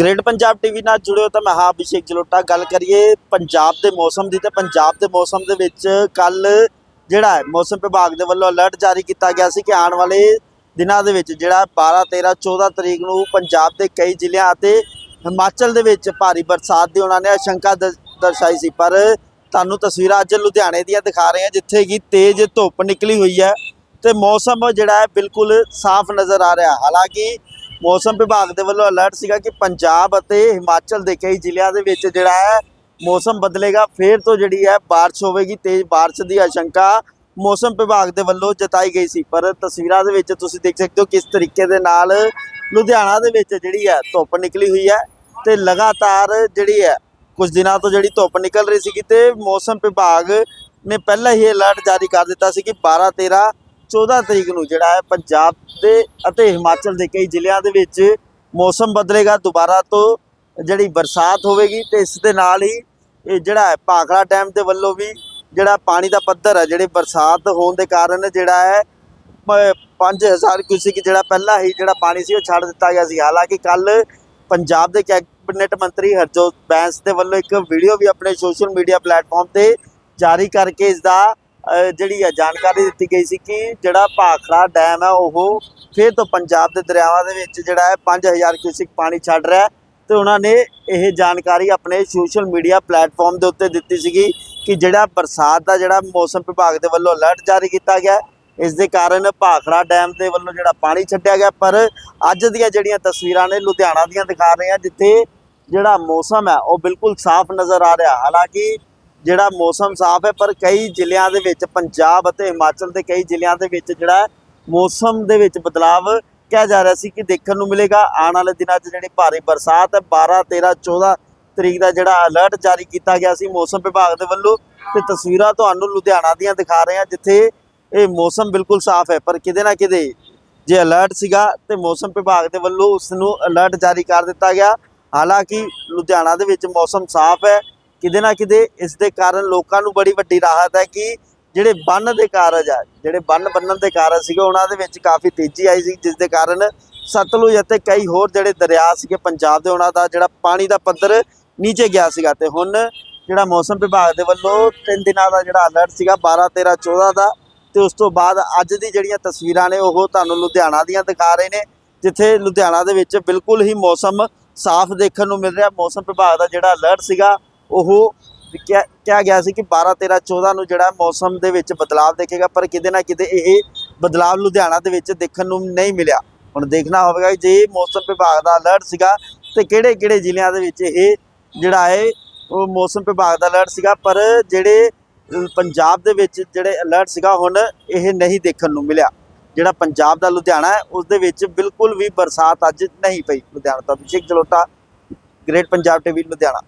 Great Punjab TV ਨਾਲ ਜੁੜਿਓ ਤਾਂ ਮੈਂ ਹਾਂ ਅਭਿਸ਼ੇਕ ਜਲੋਟਾ। ਗੱਲ ਕਰੀਏ ਪੰਜਾਬ ਦੇ ਮੌਸਮ ਦੀ ਤੇ ਪੰਜਾਬ ਦੇ ਮੌਸਮ ਦੇ ਵਿੱਚ ਕੱਲ ਜਿਹੜਾ ਹੈ, ਮੌਸਮ ਵਿਭਾਗ ਦੇ ਵੱਲੋਂ ਅਲਰਟ ਜਾਰੀ ਕੀਤਾ ਗਿਆ ਸੀ ਕਿ ਆਉਣ ਵਾਲੇ ਦਿਨਾਂ ਦੇ ਵਿੱਚ ਜਿਹੜਾ 12 13 14 ਤਰੀਕ ਨੂੰ ਪੰਜਾਬ ਦੇ ਕਈ ਜ਼ਿਲ੍ਹਿਆਂ ਅਤੇ ਹਿਮਾਚਲ ਦੇ ਵਿੱਚ ਭਾਰੀ ਬਰਸਾਤ ਦੀ ਉਹਨਾਂ ਨੇ ਆਸ਼ੰਕਾ ਦ- ਦਰਸਾਈ ਸੀ। ਪਰ ਤੁਹਾਨੂੰ ਤਸਵੀਰਾਂ ਅੱਜ ਲੁਧਿਆਣੇ ਦੀਆਂ ਦਿਖਾ ਰਹੇ ਹਾਂ, ਜਿੱਥੇ ਕਿ ਤੇਜ਼ ਧੁੱਪ ਨਿਕਲੀ ਹੋਈ ਹੈ ਤੇ ਮੌਸਮ ਜਿਹੜਾ ਹੈ, ਬਿਲਕੁਲ ਸਾਫ਼ ਨਜ਼ਰ ਆ ਰਿਹਾ। ਹਾਲਾਂਕਿ ਮੌਸਮ ਵਿਭਾਗ ਦੇ ਵੱਲੋਂ ਅਲਰਟ ਸੀਗਾ ਕਿ ਪੰਜਾਬ ਅਤੇ ਹਿਮਾਚਲ ਦੇ ਕਈ ਜ਼ਿਲ੍ਹਿਆਂ ਦੇ ਵਿੱਚ ਜਿਹੜਾ ਹੈ ਮੌਸਮ ਬਦਲੇਗਾ ਫੇਰ ਤੋਂ ਜਿਹੜੀ ਹੈ بارش ਹੋਵੇਗੀ ਤੇਜ਼ بارش ਦੀ ਆਸ਼ੰਕਾ ਮੌਸਮ ਵਿਭਾਗ ਦੇ ਵੱਲੋਂ ਜਤਾਈ ਗਈ ਸੀ ਪਰ ਤਸਵੀਰਾਂ ਦੇ ਵਿੱਚ ਤੁਸੀਂ ਦੇਖ ਸਕਦੇ ਹੋ ਕਿਸ ਤਰੀਕੇ ਦੇ ਨਾਲ ਲੁਧਿਆਣਾ ਦੇ ਵਿੱਚ ਜਿਹੜੀ ਹੈ ਧੁੱਪ ਨਿਕਲੀ ਹੋਈ ਹੈ ਤੇ ਲਗਾਤਾਰ ਜਿਹੜੀ ਹੈ ਕੁਝ ਦਿਨਾਂ ਤੋਂ ਜਿਹੜੀ ਧੁੱਪ ਨਿਕਲ ਰਹੀ ਸੀ ਤੇ ਮੌਸਮ ਵਿਭਾਗ ਨੇ ਪਹਿਲਾਂ ਹੀ ਅਲਰਟ ਜਾਰੀ ਕਰ ਦਿੱਤਾ ਸੀ ਕਿ 12 13 14 ਤਰੀਕ ਨੂੰ ਜਿਹੜਾ ਹੈ ਪੰਜਾਬ ਦੇ ਅਤੇ ਹਿਮਾਚਲ ਦੇ ਕਈ ਜ਼ਿਲ੍ਹਿਆਂ ਦੇ ਵਿੱਚ ਮੌਸਮ ਬਦਲੇਗਾ, ਦੁਬਾਰਾ ਤੋਂ ਜਿਹੜੀ ਬਰਸਾਤ ਹੋਵੇਗੀ ਤੇ ਇਸ ਦੇ ਨਾਲ ਹੀ ਇਹ ਜਿਹੜਾ ਹੈ ਭਾਖੜਾ ਡੈਮ ਦੇ ਵੱਲੋਂ ਵੀ ਜਿਹੜਾ ਪਾਣੀ ਦਾ ਪੱਧਰ ਹੈ, ਜਿਹੜੇ ਬਰਸਾਤ ਹੋਣ ਦੇ ਕਾਰਨ ਜਿਹੜਾ ਹੈ 5000 ਕਿਊਸਿਕ ਜਿਹੜਾ ਪਹਿਲਾਂ ਹੀ ਜਿਹੜਾ ਪਾਣੀ ਸੀ ਉਹ ਛੱਡ ਦਿੱਤਾ ਗਿਆ ਸੀ। ਹਾਲਾਂਕਿ ਕੱਲ ਪੰਜਾਬ ਦੇ ਕੈਬਨਿਟ ਮੰਤਰੀ ਹਰਜੋਤ ਬੈਂਸ ਦੇ ਵੱਲੋਂ ਇੱਕ ਵੀਡੀਓ ਵੀ ਆਪਣੇ ਸੋਸ਼ਲ ਮੀਡੀਆ ਪਲੇਟਫਾਰਮ ਤੇ ਜਾਰੀ ਕਰਕੇ ਇਸ ਦਾ ਜਿਹੜੀ ਹੈ ਜਾਣਕਾਰੀ ਦਿੱਤੀ ਗਈ ਸੀ ਕਿ ਜਿਹੜਾ ਭਾਖੜਾ ਡੈਮ ਹੈ ਉਹ ਫਿਰ ਤੋਂ ਪੰਜਾਬ ਦੇ ਦਰਿਆਵਾਂ ਦੇ ਵਿੱਚ ਜਿਹੜਾ ਹੈ 5000 ਕਿਊਸਿਕ ਪਾਣੀ ਛੱਡ ਰਿਹਾ ਹੈ ਤੇ ਉਹਨਾਂ ਨੇ ਇਹ ਜਾਣਕਾਰੀ ਆਪਣੇ ਸੋਸ਼ਲ ਮੀਡੀਆ ਪਲੇਟਫਾਰਮ ਦੇ ਉੱਤੇ ਦਿੱਤੀ ਸੀਗੀ ਕਿ ਜਿਹੜਾ ਬਰਸਾਤ ਦਾ ਜਿਹੜਾ ਮੌਸਮ ਵਿਭਾਗ ਦੇ ਵੱਲੋਂ ਅਲਰਟ ਜਾਰੀ ਕੀਤਾ ਗਿਆ ਇਸ ਦੇ ਕਾਰਨ ਭਾਖੜਾ ਡੈਮ ਦੇ ਵੱਲੋਂ ਜਿਹੜਾ ਪਾਣੀ ਛੱਡਿਆ ਗਿਆ, ਪਰ ਅੱਜ ਦੀਆਂ ਜਿਹੜੀਆਂ ਤਸਵੀਰਾਂ ਨੇ ਲੁਧਿਆਣਾ ਦੀਆਂ ਦਿਖਾ ਰਹੇ ਹਾਂ, ਜਿੱਥੇ ਜਿਹੜਾ ਮੌਸਮ ਹੈ, ਉਹ ਬਿਲਕੁਲ ਸਾਫ਼ ਨਜ਼ਰ ਆ ਰਿਹਾ। ਹਾਲਾਂਕਿ ਜਿਹੜਾ ਮੌਸਮ ਸਾਫ਼ ਹੈ, ਪਰ ਕਈ ਜ਼ਿਲ੍ਹਿਆਂ ਦੇ ਵਿੱਚ, ਪੰਜਾਬ ਅਤੇ ਹਿਮਾਚਲ ਦੇ ਕਈ ਜ਼ਿਲ੍ਹਿਆਂ ਦੇ ਵਿੱਚ ਜਿਹੜਾ ਮੌਸਮ ਦੇ ਵਿੱਚ ਬਦਲਾਵ ਕਿਹਾ ਜਾ ਰਿਹਾ ਸੀ ਕਿ ਦੇਖਣ ਨੂੰ ਮਿਲੇਗਾ। ਆਉਣ ਵਾਲੇ ਦਿਨਾਂ 'ਚ ਜਿਹੜੀ ਭਾਰੀ ਬਰਸਾਤ ਹੈ 12 13 14 ਤਰੀਕ ਦਾ ਜਿਹੜਾ ਅਲਰਟ ਜਾਰੀ ਕੀਤਾ ਗਿਆ ਸੀ ਮੌਸਮ ਵਿਭਾਗ ਦੇ ਵੱਲੋਂ ਤੇ ਤਸਵੀਰਾਂ ਤੁਹਾਨੂੰ ਲੁਧਿਆਣਾ ਦੀਆਂ ਦਿਖਾ ਰਹੇ ਹਾਂ, ਜਿੱਥੇ ਇਹ ਮੌਸਮ ਬਿਲਕੁਲ ਸਾਫ਼ ਹੈ। ਪਰ ਕਿਤੇ ਨਾ ਕਿਤੇ ਜੇ ਅਲਰਟ ਸੀਗਾ ਤੇ ਮੌਸਮ ਵਿਭਾਗ ਦੇ ਵੱਲੋਂ ਉਸ ਨੂੰ ਅਲਰਟ ਜਾਰੀ ਕਰ ਦਿੱਤਾ ਗਿਆ। ਹਾਲਾਂਕਿ ਲੁਧਿਆਣਾ ਦੇ ਵਿੱਚ ਮੌਸਮ ਸਾਫ਼ ਹੈ ਕਿਤੇ ਨਾ ਕਿਤੇ ਇਸ ਦੇ ਕਾਰਨ ਲੋਕਾਂ ਨੂੰ ਬੜੀ ਵੱਡੀ ਰਾਹਤ ਹੈ ਕਿ ਜਿਹੜੇ ਬੰਨ ਦੇ ਕਾਰਜ ਆ, ਜਿਹੜੇ ਬੰਨ ਬੰਨਣ ਦੇ ਕਾਰਜ ਸੀਗੇ, ਉਹਨਾਂ ਦੇ ਵਿੱਚ ਕਾਫੀ ਤੇਜ਼ੀ ਆਈ ਸੀ, ਜਿਸ ਦੇ ਕਾਰਨ ਸਤਲੁਜ ਅਤੇ ਕਈ ਹੋਰ ਜਿਹੜੇ ਦਰਿਆ ਸੀਗੇ ਪੰਜਾਬ ਦੇ, ਉਹਨਾਂ ਦਾ ਜਿਹੜਾ ਪਾਣੀ ਦਾ ਪੱਧਰ ਨੀਚੇ ਗਿਆ ਸੀਗਾ ਤੇ ਹੁਣ ਜਿਹੜਾ ਮੌਸਮ ਵਿਭਾਗ ਦੇ ਵੱਲੋਂ ਤਿੰਨ ਦਿਨਾਂ ਦਾ ਜਿਹੜਾ ਅਲਰਟ ਸੀਗਾ 12 13 14 ਦਾ, ਤੇ ਉਸ ਤੋਂ ਬਾਅਦ ਅੱਜ ਦੀ ਜਿਹੜੀਆਂ ਤਸਵੀਰਾਂ ਨੇ, ਉਹ ਤੁਹਾਨੂੰ ਲੁਧਿਆਣਾ ਦੀਆਂ ਦਿਖਾ ਰਹੇ ਨੇ, ਜਿੱਥੇ ਲੁਧਿਆਣਾ ਦੇ ਵਿੱਚ ਬਿਲਕੁਲ ਹੀ ਮੌਸਮ ਸਾਫ਼ ਦੇਖਣ ਨੂੰ ਮਿਲ ਰਿਹਾ। ਮੌਸਮ ਵਿਭਾਗ ਦਾ ਜਿਹੜਾ ਅਲਰਟ ਸੀਗਾ ਉਹ ਕਿਹਾ ਕਿਹਾ ਗਿਆ ਸੀ ਕਿ 12 13 14 ਨੂੰ ਜਿਹੜਾ ਮੌਸਮ ਦੇ ਵਿੱਚ ਬਦਲਾਅ ਦੇਖੇਗਾ, ਪਰ ਕਿਤੇ ਨਾ ਕਿਤੇ ਇਹ ਬਦਲਾਅ ਲੁਧਿਆਣਾ ਦੇ ਵਿੱਚ ਦੇਖਣ ਨੂੰ ਨਹੀਂ ਮਿਲਿਆ। ਹੁਣ ਦੇਖਣਾ ਹੋਵੇਗਾ ਜੇ ਮੌਸਮ ਵਿਭਾਗ ਦਾ ਅਲਰਟ ਸੀਗਾ, ਤੇ ਕਿਹੜੇ ਕਿਹੜੇ ਜ਼ਿਲ੍ਹਿਆਂ ਦੇ ਵਿੱਚ ਇਹ ਜਿਹੜਾ ਹੈ, ਉਹ ਮੌਸਮ ਵਿਭਾਗ ਦਾ ਅਲਰਟ ਸੀਗਾ, ਪਰ ਜਿਹੜੇ ਪੰਜਾਬ ਦੇ ਵਿੱਚ ਜਿਹੜੇ ਅਲਰਟ ਸੀਗਾ, ਹੁਣ ਇਹ ਨਹੀਂ ਦੇਖਣ ਨੂੰ ਮਿਲਿਆ। ਜਿਹੜਾ ਪੰਜਾਬ ਦਾ ਲੁਧਿਆਣਾ ਹੈ, ਉਸ ਦੇ ਵਿੱਚ ਬਿਲਕੁਲ ਵੀ ਬਰਸਾਤ ਅੱਜ ਨਹੀਂ ਪਈ। ਲੁਧਿਆਣਾ ਤੋਂ ਅਭਿਸ਼ੇਕ ਜਲੋਟਾ ਗ੍ਰੇਟ ਪੰਜਾਬ ਟੀਵੀ ਲੁਧਿਆਣਾ।